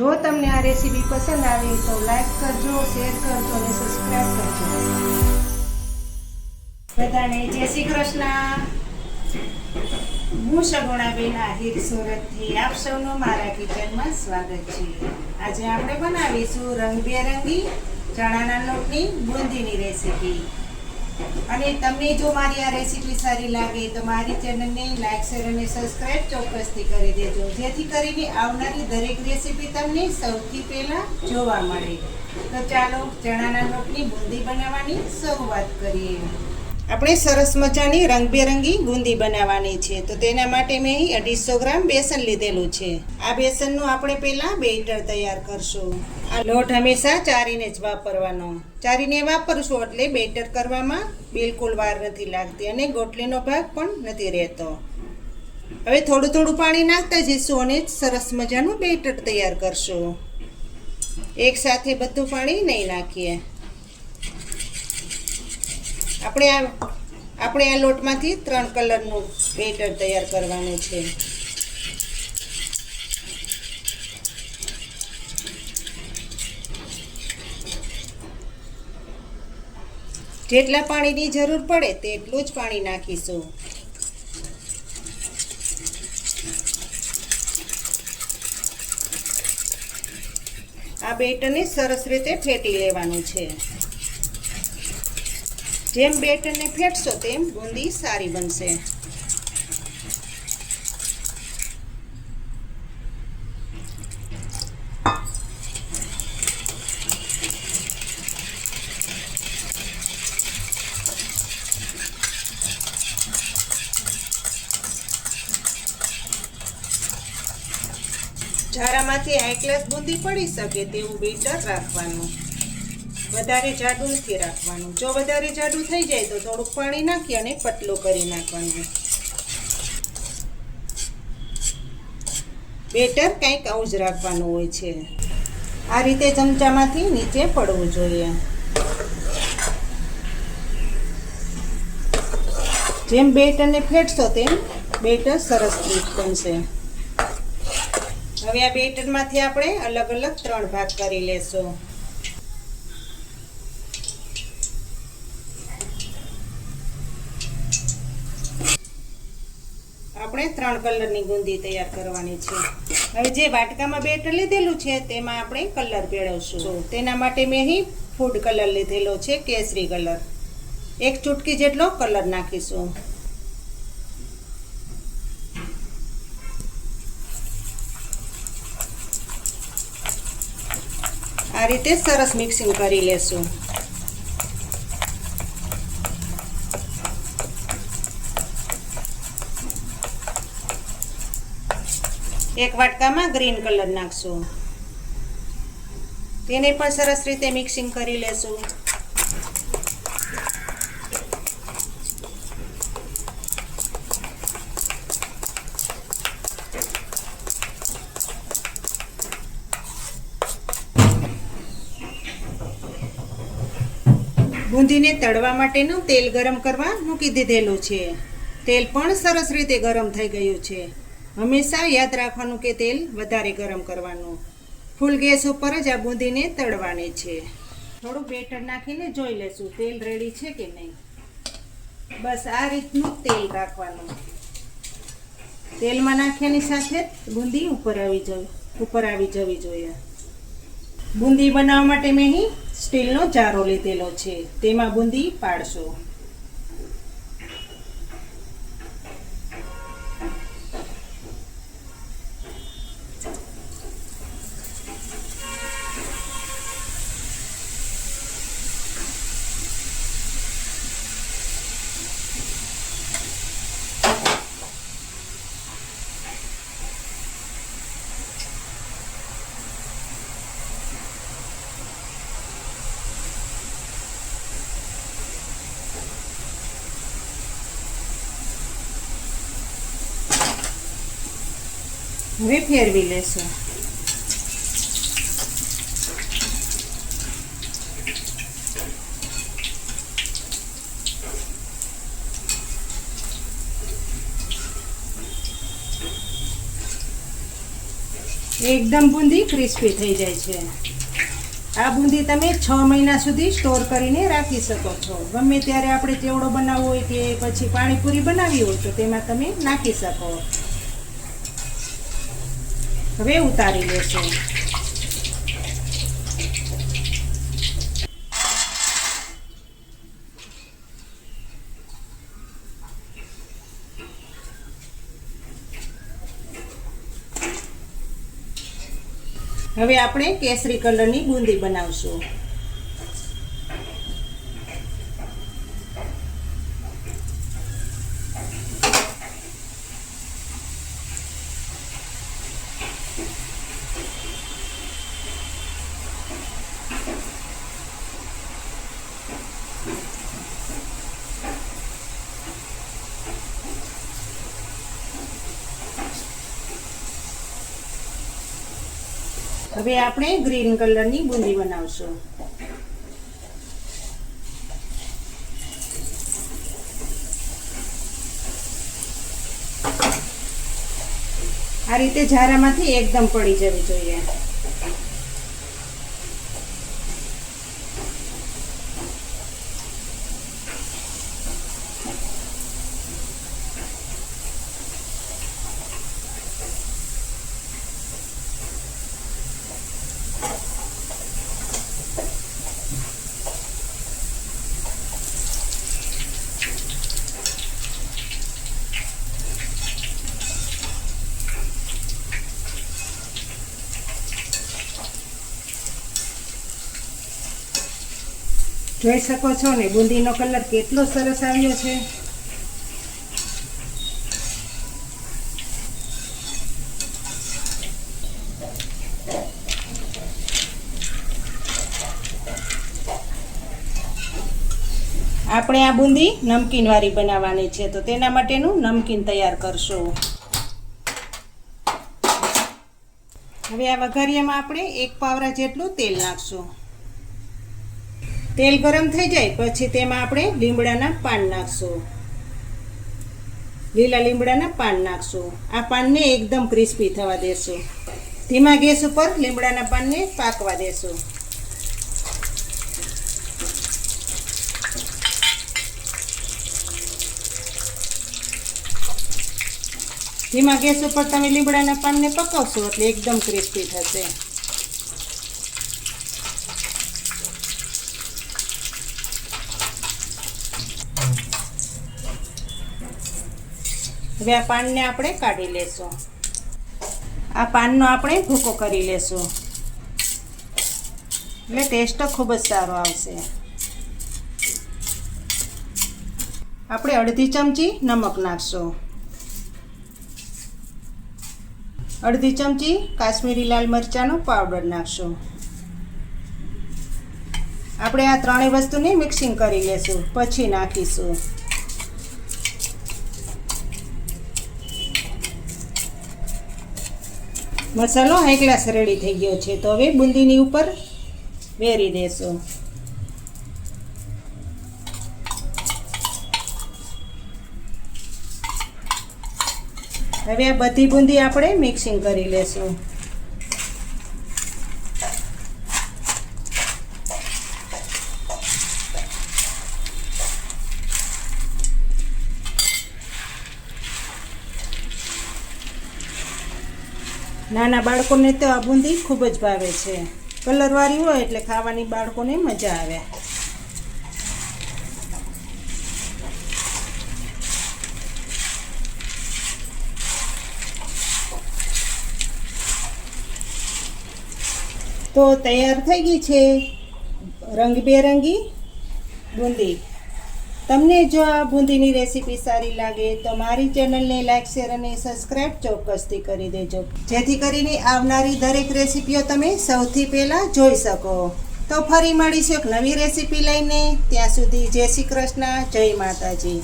જો તમને આ રેસીપી પસંદ આવી તો લાઈક કરજો, શેર કરજો અને સબસ્ક્રાઈબ કરજો. બધાને જય શ્રી કૃષ્ણ. હું સગુણાબેન આહિર સુરતથી આપ સૌનું મારા કિચનમાં સ્વાગત છે. આજે આપણે બનાવીશું રંગબેરંગી ચણાના લોટની બુંદીની રેસીપી. અને તમને જો મારી આ રેસીપી સારી લાગે તો મારી ચેનલને લાઈક શેર અને સબસ્ક્રાઈબ ચોક્કસથી કરી દેજો. જેથી કરીને આવનારી દરેક રેસીપી તમને સૌથી પહેલાં જોવા મળે. તો ચાલો ચણાના લોટની બુંદી બનાવવાની શરૂઆત કરીએ. આપણે સરસ મજાની રંગબેરંગી બુંદી બનાવવાની છે. તો તેના માટે મેં અહીં અઢીસો ગ્રામ બેસન લીધેલું છે. આ બેસનનું આપણે પહેલાં બેટર તૈયાર કરશું. આ લોટ હંમેશા ચારીને જ વાપરવાનો. ચારીને વાપરશું એટલે બેટર કરવામાં બિલકુલ વાર નથી લાગતી અને ગોટલીનો ભાગ પણ નથી રહેતો. હવે થોડું થોડું પાણી નાખતા જઈશું અને સરસ મજાનું બેટર તૈયાર કરશું. એક સાથે બધું પાણી નહીં નાખીએ. આપણે આ આપણે આ લોટમાંથી ત્રણ કલરનું બેટર તૈયાર કરવાનું છે. જેટલા પાણીની જરૂર પડે તેટલું જ પાણી નાખીશું. આ બેટરને સરસ રીતે ફેટી લેવાનું છે. જેમ બેટરને ફેટશો તેમ બુંદી સારી બનશે. ઝારામાંથી એક ગ્લાસ બુંદી પડી શકે તેવું બેટર રાખવાનું. વધારે જાડું નથી રાખવાનું. જો વધારે જાડું થઈ જાય તો થોડુંક પાણી નાખી અને પતલું કરી નાખવાનું. બેટર કંઈક આવું જ રાખવાનું હોય છે. આ રીતે ચમચામાંથી નીચે પડવું જોઈએ. જેમ બેટરને ફેટશો તેમ બેટર સરસ બનશે. હવે આ બેટરમાંથી આપણે અલગ અલગ ત્રણ ભાગ કરી લેશું. આપણે ત્રણ કલરની ગુંદી તૈયાર કરવાની છે. હવે જે વાટકામાં બેટર લીધેલું છે, તેમાં આપણે કલર ભેળવશું. તેના માટે મેં અહીં ફૂડ કલર લીધેલો છે, કેસરી કલર. એક ચૂટકી જેટલો કલર નાખીશું. આ રીતે સરસ મિક્સિંગ કરી લેશું. એક વાટકામાં ગ્રીન કલર નાખશું. તેને પણ સરસ રીતે મિક્સિંગ કરી લેશું. બુંદીને તળવા માટેનું તેલ ગરમ કરવા મૂકી દીધેલું છે. તેલ પણ સરસ રીતે ગરમ થઈ ગયું છે. હંમેશા યાદ રાખવાનું કે તેલ વધારે ગરમ કરવાનું. ફૂલ ગેસ ઉપર જ આ બુંદીને તળવાની છે. થોડું બેટર નાખીને જોઈ લેશું તેલ રેડી છે કે નહીં. બસ આ રીતનું તેલ રાખવાનું. તેલમાં નાખ્યાની સાથે બુંદી ઉપર આવી જવી, ઉપર આવી જવી જોઈએ. બુંદી બનાવવા માટે મેં અહીં સ્ટીલનો ચારો લીધેલો છે. તેમાં બુંદી પાડશો. હવે ફેરવી લેશું. એકદમ બુંદી ક્રિસ્પી થઈ જાય છે. આ બુંદી તમે છ મહિના સુધી સ્ટોર કરીને રાખી શકો છો. ગમે ત્યારે આપણે ચેવડો બનાવવો હોય કે પછી પાણીપુરી બનાવી હોય તો તેમાં તમે નાખી શકો. હવે ઉતારી લેશો. હવે આપણે કેસરી કલરની બુંદી બનાવશું. હવે આપણે ગ્રીન કલરની બુંદી બનાવશું. આ રીતે ઝારામાંથી એકદમ પડી જવી જોઈએ. જોઈ શકો છો ને, બુંદીનો કલર કેટલો સરસ આવ્યો છે. આપણે આ બુંદી નમકીન વાળી બનાવવાની છે, તો તેના માટેનું નમકીન તૈયાર કરશું. હવે આ વઘારિયામાં આપણે એક પાવરા જેટલું તેલ નાખશું. તેલ ગરમ થઈ જાય, પછી તેમાં આપણે લીમડાના પાન નાખશું. લીલા લીમડાના પાન નાખશું. આ પાનને એકદમ ક્રિસ્પી થવા દેશું. ધીમા ગેસ ઉપર લીમડાના પાનને પાકવા દેશું. ધીમા ગેસ ઉપર તમે લીમડાના પાનને પકાવશો એટલે એકદમ ક્રિસ્પી થશે. હવે પાનને આપણે કાઢી લેશું. આ પાનનો આપણે ભૂકો કરી લેશું. એટલે ટેસ્ટ ખૂબ જ સારો આવશે. આપણે અડધી ચમચી નમક નાખશું. અડધી ચમચી કાશ્મીરી લાલ મરચાંનો પાવડર નાખશો. આપણે આ ત્રણેય વસ્તુને મિક્સિંગ કરી લેશું. પછી નાખીશું. મસાલો ગ્લાસ રેડી થઈ ગયો છે. તો હવે બુંદીની ઉપર વેરી દેશું. હવે આ બધી બુંદી આપણે મિક્સિંગ કરી લેશું. નાના બાળકોને તો આ બુંદી ખૂબ જ ભાવે છે. કલરવાળી હોય એટલે ખાવાની બાળકોને મજા આવે. તો તૈયાર થઈ ગઈ છે રંગબેરંગી બુંદી. તમને જો આ બુંદીની રેસીપી સારી લાગે તો મારી ચેનલને લાઇક શેર અને સબસ્ક્રાઈબ ચોક્કસથી કરી દેજો. જેથી કરીને આવનારી દરેક રેસીપીઓ તમે સૌથી પહેલાં જોઈ શકો. તો ફરી મળીશું એક નવી રેસીપી લઈને. ત્યાં સુધી જય શ્રી કૃષ્ણ, જય માતાજી.